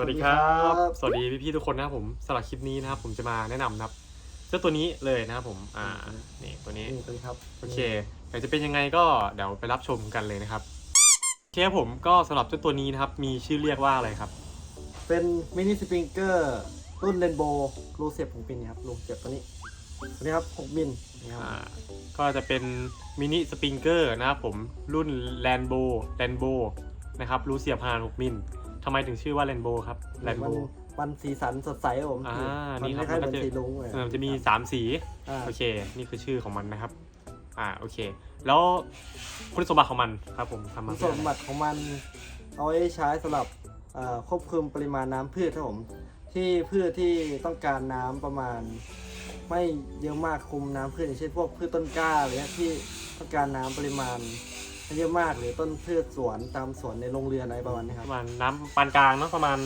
สวัสดีครับสวัสดีครับ สวัสดีพี่ๆทุกคนนะครับผมสำหรับคลิปนี้นะครับผมจะมาแนะนำนะครับเจ้าตัวนี้เลยนะครับผม อ่า นี่ตัวนี้นี่สวัสดีครับ โอเคอยากจะเป็นยังไงก็เดี๋ยวไปรับชมกันเลยนะครับโอเคครับผมก็สำหรับเจ้าตัวนี้นะครับ มีชื่อเรียกว่าอะไรครับ เป็นมินิสปริงเกอร์รุ่นเรนโบว์รูเสียบของปินครับรูเสียบตัวนี้ตัวนี้ครับ 6 มิลนี่ครับอ่าก็จะเป็นมินิสปริงเกอร์นะครับผมรุ่นแลนโบแลนโบนะครับรูเสียบขนาด6มิลทำไมถึงชื่อว่าแลนโบครับแลนมัโบมันสีสันสดใสครับผมอ่ามันี่นครับคล้ายๆมัเหนก็จะมือนสีลุงเลยเออมันจะมี3สีอ่าโอเค นี่คือชื่อของมันนะครับ อ่าโอเค แล้วคุณสมบัติของมันครับผมทำคุมาณเพื่สอมอะไรบัติของมัน เอาไว้ใช้สำหรับเอ่อควบคุมปริมาณน้ำพืชครับผม ที่พืชที่ต้องการน้ำประมาณ ไม่เยอะมากคุมน้ำพืชอย่างเช่นพวกพืชต้นกล้าอะไรเงี้ยที่ต้องการน้ำปริมาณไม่ เยอะมากหรือต้นพืชสวนตามสวนในโรงเรือนอะไรประมาณนี้คปรับ ระมาณน้ำปานกลางเนาะประมาณ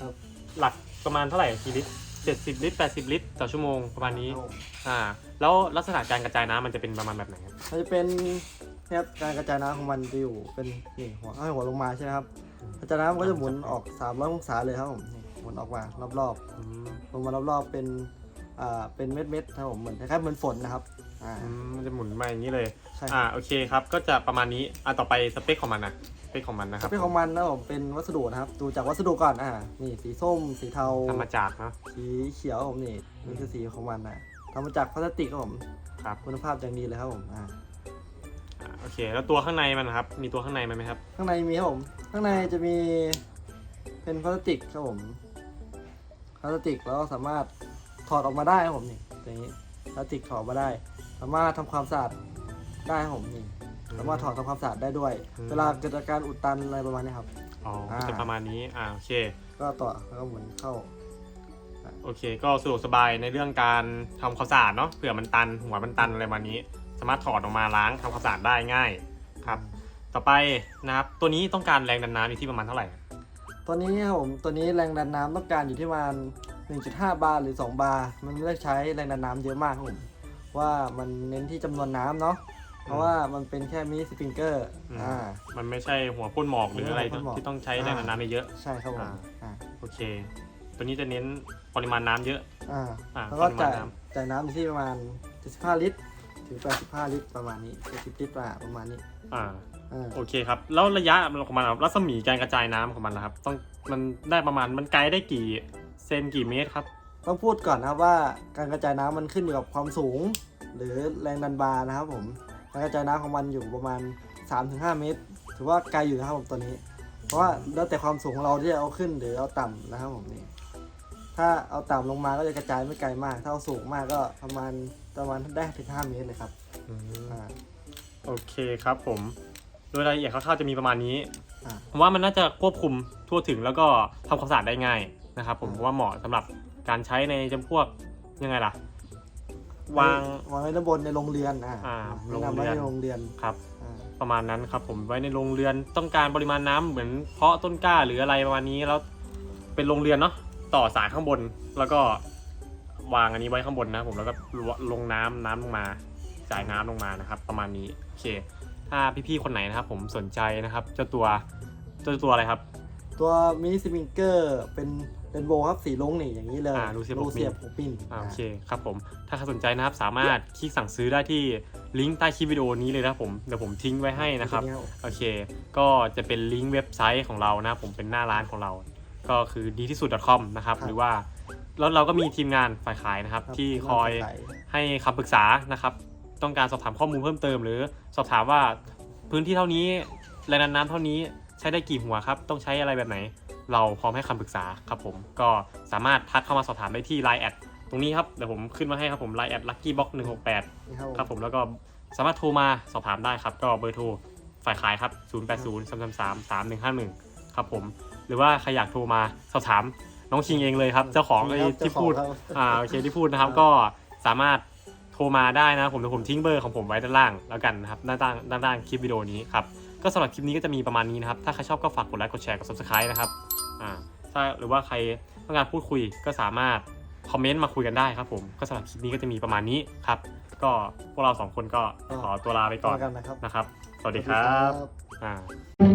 ครับ หลักประมาณเท่าไหร่กี่ลิตรเจ็ดสิบลิตรแปดสิบลิตรต่อชั่วโมงประมาณนี้ครับผมอ่าแล้วลักษณะการกระจายน้ำมันจะเป็นประมาณแบบไหนครับมันจะเป็นนะครับการกระจายน้ำของมันจะอยู่เป็นนี่หัวให้หัวลงมาใช่ไหมครับกระจายน้ำก็จะหมุนออก300องศาเลยครับผมนี่หมุนออกมารอบอืมๆลงมารอบๆเป็น อ่าเป็นเม็ดๆครับผมเหมือนคล้ายๆเหมือนฝนนะครับอ่า อืมมันจะหมุนมาอย่างนี้เลย ใช่อ่าโอเคครับ ก็จะประมาณนี้อ่าต่อไปสเปคของมันนะสเปคของมันนะครับเป็นของมันนะผมเป็นวัสดุนะครับ ดูจากวัสดุก่อนอ่านี่สีส้ม สีเทา ทำมาจากเนาะสีเขียวครับผมนี่นี่คือสีของมันนะทำมาจากพลาสติกครับผมครับคุณภาพอย่างดีเลยครับผมอ่าอ่าโอเค แล้วตัวข้างในมันนะครับ มีตัวข้างในมันไหมครับ ข้างในมีครับผม ข้างในจะมีเป็นพลาสติกครับผมพลาสติกแล้วก็สามารถถ อดออกมาได้ครับผมนี่อย่างนี้พลาสติกถอดออกมาได้ สามารถทำความสะอาดได้ครับผมนี่สามารถถอดทำความสะอาดได้ด้วย อืม เวลาเกิดอาการอุดตันอะไรประมาณนี้ครับ อ๋ออ่า จะประมาณนี้อ่าโอเค ก็ต่อแล้วก็หมุนเข้า โอเค ก็สะดวกสบายในเรื่องการทำความสะอาดเนาะเผื่อมันตันหัวมันตันอะไรประมาณนี้ สามารถถอดออกมาล้างทำความสะอาดได้ง่ายครับ ต่อไปนะครับตัวนี้ต้องการแรงดันน้ำอยู่ที่ประมาณเท่าไหร่ ตัวนี้ครับผมตัวนี้แรงดันน้ำต้องการอยู่ที่ประมาณ 1.5 บาร์หรือ 2 บาร์มันไม่ได้ใช้แรงดันน้ำเยอะมากครับผมว่ามันเน้นที่จำนวนน้ำเนาะเพราะว่ามันเป็นแค่มินิสปริงเกอร์อืม อ่า มันไม่ใช่หัวพ่นหมอกหรืออะไรหัวพ่นหมอก ที่ต้องใช้แรงดันน้ำเยอะ ใช่ครับผมอ่า อ่าโอเค ตัวนี้จะเน้นปริมาณน้ำเยอะ อ่าอ่าแล้วก็จ่ายปริมาณน้จ่ายน้ำอยู่ที่ประมาณ 75 ลิตร ถึง 85 ลิตรประมาณนี้70ลิตรประมาณนี้อ่า อ่า โอเคครับ แล้วระยะของมันครับรัศมีการกระจายน้ำของมันนะครับ ต้องมันได้ประมาณมันไกลได้กี่เซนกี่เมตรครับ ต้องพูดก่อนนะครับว่าการกระจายน้ำมันขึ้นอยู่กับความสูง หรือแรงดันบาร์นะครับผมการกระจายน้ำของมันอยู่ประมาณ 3-5 เมตร ถือว่าไกลอยู่นะครับผมตัวนี้ เพราะว่าแล้วแต่ความสูงของเราที่จะเอาขึ้นหรือเอาต่ำนะครับผมนี่ถ้าเอาต่ำลงมาก็จะกระจายไม่ไกลมาก ถ้าเอาสูงมากก็ประมาณประมาณได้ถึง5เมตรเลยครับอ่า โอเคครับผม โดยรายละเอียดคร่าวๆจะมีประมาณนี้ อ่า ผมว่ามันน่าจะควบคุมทั่วถึงแล้วก็ทำความสะอาดได้ง่าย นะครับผมอืมผมว่าเหมาะสำหรับการใช้ในจำพวกยังไงล่ะ วาง วางไว้ด้านบนในโรงเรือนอ่าอ่าแนะนำไว้ในโรงเรือนครับ อ่าประมาณนั้นครับผมไว้ในโรงเรือนต้องการปริมาณน้ำเหมือนเพาะต้นกล้าหรืออะไรประมาณนี้แล้วเป็นโรงเรือนเนาะต่อสายข้างบนแล้วก็วางอันนี้ไว้ข้างบนนะครับผมแล้วก็ลงน้ำน้ำลงมาจ่ายน้ำลงมานะครับ ประมาณนี้โอเค ถ้าพี่ๆคนไหนนะครับ ผมสนใจนะครับเจ้าตัวเจ้าตัวอะไรครับตัวมินิสปริงเกอร์เป็น เรนโบว์ครับสีลุ้งนี่อย่างนี้เลยอ่ารูเสียบหกเสียบหกปินอ่าโอเคครับผมถ้าใครสนใจนะครับสามารถคลิกสั่งซื้อได้ที่ลิงก์ใต้คลิปวิดีโอนี้เลยนะครับผมเดี๋ยวผมทิ้งไว้ให้นะครับ โอเค ก็จะเป็นลิงก์เว็บไซต์ของเรานะครับผมเป็นหน้าร้านของเรา ก็คือดีที่สุด .com นะครับ หรือว่าแล้วเราก็มีทีมงานฝ่ายขายนะครับ รับที่คอยขายให้คำปรึกษานะครับ ต้องการสอบถามข้อมูลเพิ่มเติม หรือสอบถามว่าพื้นที่เท่านี้แรงดันน้ำเท่านี้ใช้ได้กี่หัวครับ ต้องใช้อะไรแบบไหน เราพร้อมให้คำปรึกษาครับผม ก็สามารถทักเข้ามาสอบถามได้ที่ Line แอดตรงนี้ครับเดี๋ยวผมขึ้นมาให้ครับผม Line แอด luckybox 168นี่ครับผมครับผมแล้วก็สามารถโทรมาสอบถามได้ครับ ก็เบอร์โทรฝ่ายขายครับ0 8 0 3 3 3 3 1 5 1ครับผม หรือว่าใครอยากโทรมาสอบถามน้องคิงเองเลยครับ เจ้าของไอ้ครับที่เจ้าของพูดครับอ่าโอเคที่พูดนะครับครับ ก็สามารถโทรมาได้นะครับผมเดี๋ยวผมทิ้งเบอร์ของผมไว้ด้านล่างแล้วกันนะครับด้านล่างด้านล่างคลิปวิดีโอนี้ครับก็สำหรับคลิปนี้ก็จะมีประมาณนี้นะครับถ้าใครชอบก็ฝากกดไลค์กดแชร์กด subscribe นะครับ อ่าถ้าหรือว่าใครต้องการพูดคุยก็สามารถคอมเมนต์มาคุยกันได้ครับผมก็สำหรับคลิปนี้ก็จะมีประมาณนี้ครับ ก็พวกเราสองคนก็ขอตัวลาไปก่อนเจอกันนะครับนะครับสวัสดีครับ สวัสดีครับอ่า